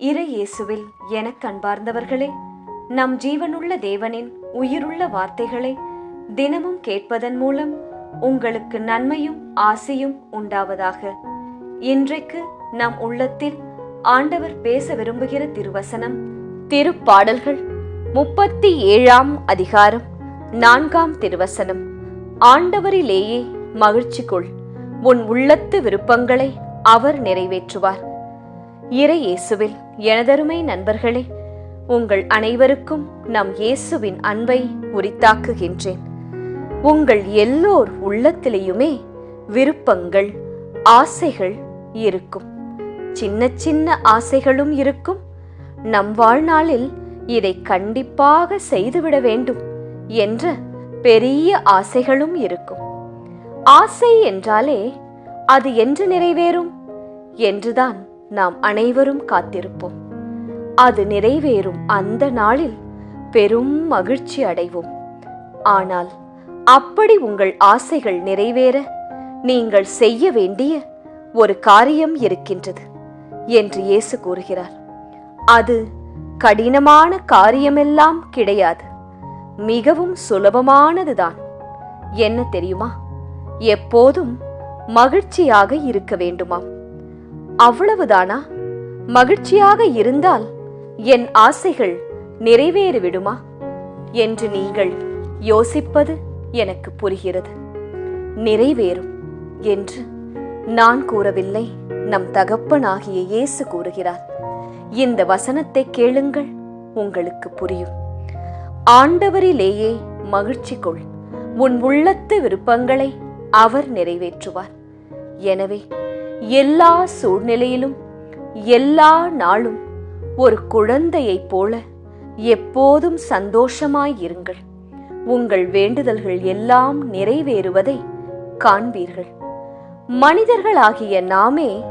இறை இயேசுவில் எனக் கண்பார்ந்தவர்களே நம் ஜீவனுள்ள தேவனின் உயிருள்ள வார்த்தைகளை தினமும் கேட்பதன் மூலம் உங்களுக்கு நன்மையும் ஆசையும் உண்டாவதாக. இன்றைக்கு நம் உள்ளத்தில் ஆண்டவர் பேச விரும்புகிற திருவசனம் திருப்பாடல்கள் முப்பத்தி ஏழாம் அதிகாரம் நான்காம் திருவசனம். ஆண்டவரிலேயே மகிழ்ச்சி கொள் உன் உள்ளத்து விருப்பங்களை அவர் நிறைவேற்றுவார். இறை இயேசுவில் எனதருமை நண்பர்களே உங்கள் அனைவருக்கும் நம் இயேசுவின் அன்பை உரித்தாக்குகின்றேன். உங்கள் எல்லோர் உள்ளத்திலேயுமே விருப்பங்கள் ஆசைகள் இருக்கும். சின்ன சின்ன ஆசைகளும் இருக்கும். நம் வாழ்நாளில் இதை கண்டிப்பாக செய்துவிட வேண்டும் என்ற பெரிய ஆசைகளும் இருக்கும். ஆசை என்றாலே அது என்று நிறைவேறும்? என்றுதான் நாம் அனைவரும் காத்திருப்போம். அது நிறைவேறும் அந்த நாளில் பெரும் மகிழ்ச்சி அடைவோம். ஆனால் அப்படி உங்கள் ஆசைகள் நிறைவேற நீங்கள் செய்ய வேண்டிய ஒரு காரியம் இருக்கின்றது என்று இயேசு கூறுகிறார். அது கடினமான காரியமெல்லாம் கிடையாது. மிகவும் சுலபமானதுதான். என்ன தெரியுமா? எப்போதும் மகிழ்ச்சியாக இருக்க வேண்டுமாம். அவ்வளவுதானா? மகிழ்ச்சியாக இருந்தால் என் ஆசைகள் நிறைவேறிவிடுமா? என்று நீங்கள் யோசிப்பது எனக்கு புரிகிறது. நிறைவேறும் என்று நான் கூறவில்லை. நம் தகப்பனாகிய இயேசு கூறுகிறார். இந்த வசனத்தை கேளுங்கள் உங்களுக்கு புரியும். ஆண்டவரிலேயே மகிழ்ச்சி கொள். உன் உள்ளத்து விருப்பங்களை அவர் நிறைவேற்றுவார். எனவே எல்லா சூழ்நிலையிலும் எல்லா நாளும் ஒரு குழந்தையைப் போல எப்போதும் சந்தோஷமாயிருங்கள். உங்கள் வேண்டுதல்கள் எல்லாம் நிறைவேறுவதை காண்பீர்கள். மனிதர்களாகிய நாமே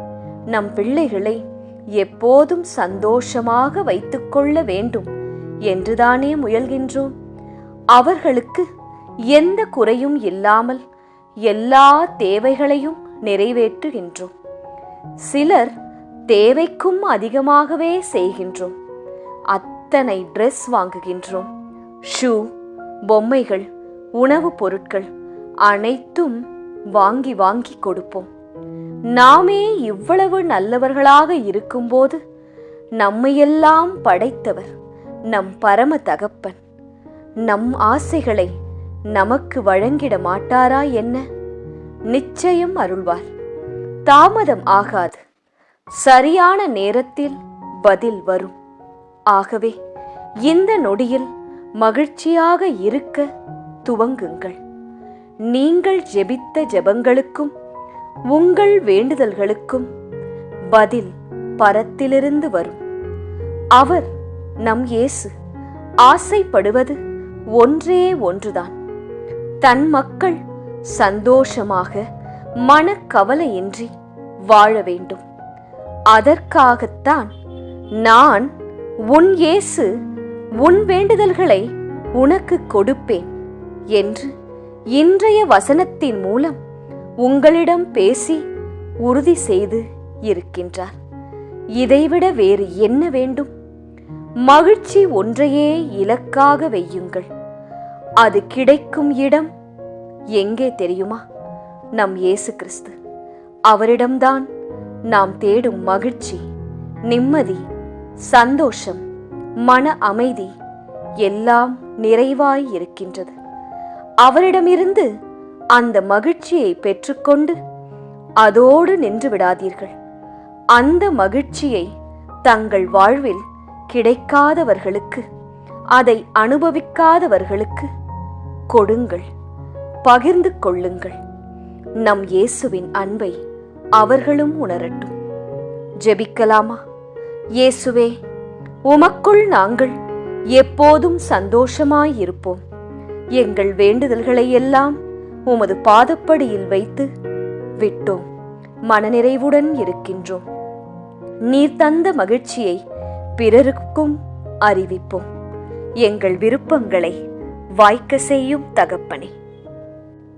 நம் பிள்ளைகளை எப்போதும் சந்தோஷமாக வைத்துக்கொள்ள வேண்டும் என்றுதானே முயல்கின்றோம். அவர்களுக்கு எந்த குறையும் இல்லாமல் எல்லா தேவைகளையும் நிறைவேற்றுகின்றோம். சிலர் தேவைக்கும் அதிகமாகவே செய்கின்றோம். அத்தனை ட்ரெஸ் வாங்குகின்றோம். ஷூ பொம்மைகள் உணவுப் பொருட்கள் அனைத்தும் வாங்கி வாங்கி கொடுப்போம். நாமே இவ்வளவு நல்லவர்களாக இருக்கும்போது நம்மையெல்லாம் படைத்தவர் நம் பரம தகப்பன். நம் ஆசைகளை நமக்கு வழங்கிட மாட்டாரா என்ன? நிச்சயம் அருள்வார். தாமதம் ஆகாது. சரியான நேரத்தில் பதில் வரும். ஆகவே இந்த நொடியில் மகிழ்ச்சியாக இருக்க துவங்குங்கள். நீங்கள் ஜெபித்த ஜெபங்களுக்கும் உங்கள் வேண்டுதல்களுக்கும் பதில் பரத்திலிருந்து வரும். அவர் நம் இயேசு. ஆசைப்படுவது ஒன்றே ஒன்றுதான். தன் மக்கள் சந்தோஷமாக மனக்கவலையின்றி வாழ வேண்டும். அதற்காகத்தான் நான் உன் இயேசு உன் வேண்டுதல்களை உனக்கு கொடுப்பேன் என்று இன்றைய வசனத்தின் மூலம் உங்களிடம் பேசி உறுதி செய்து இருக்கின்றார். இதைவிட வேறு என்ன வேண்டும்? மகிழ்ச்சி ஒன்றையே இலக்காக வையுங்கள். அது கிடைக்கும் இடம் எங்கே தெரியுமா? நம் இயேசு கிறிஸ்து. அவரிடம்தான் நாம் தேடும் மகிழ்ச்சி நிம்மதி சந்தோஷம் மன அமைதி எல்லாம் நிறைவாய் இருக்கின்றது. அவரிடமிருந்து அந்த மகிழ்ச்சியை பெற்றுக்கொண்டு அதோடு நின்று விடாதீர்கள். அந்த மகிழ்ச்சியை தங்கள் வாழ்வில் கிடைக்காதவர்களுக்கு அதை அனுபவிக்காதவர்களுக்கு கொடுங்கள். பகிர்ந்து கொள்ளுங்கள். நம் இயேசுவின் அன்பை அவர்களும் உணரட்டும். ஜெபிக்கலாமா? இயேசுவே உமக்குள் நாங்கள் எப்போதும் சந்தோஷமாயிருப்போம். எங்கள் வேண்டுதல்களை எல்லாம் உமது பாதப்படியில் வைத்து விட்டோம். மனநிறைவுடன் இருக்கின்றோம். நீர் தந்த மகிழ்ச்சியை பிறருக்கும் அறிவிப்போம். எங்கள் விருப்பங்களை வாய்க்க செய்யும் தகப்பனே.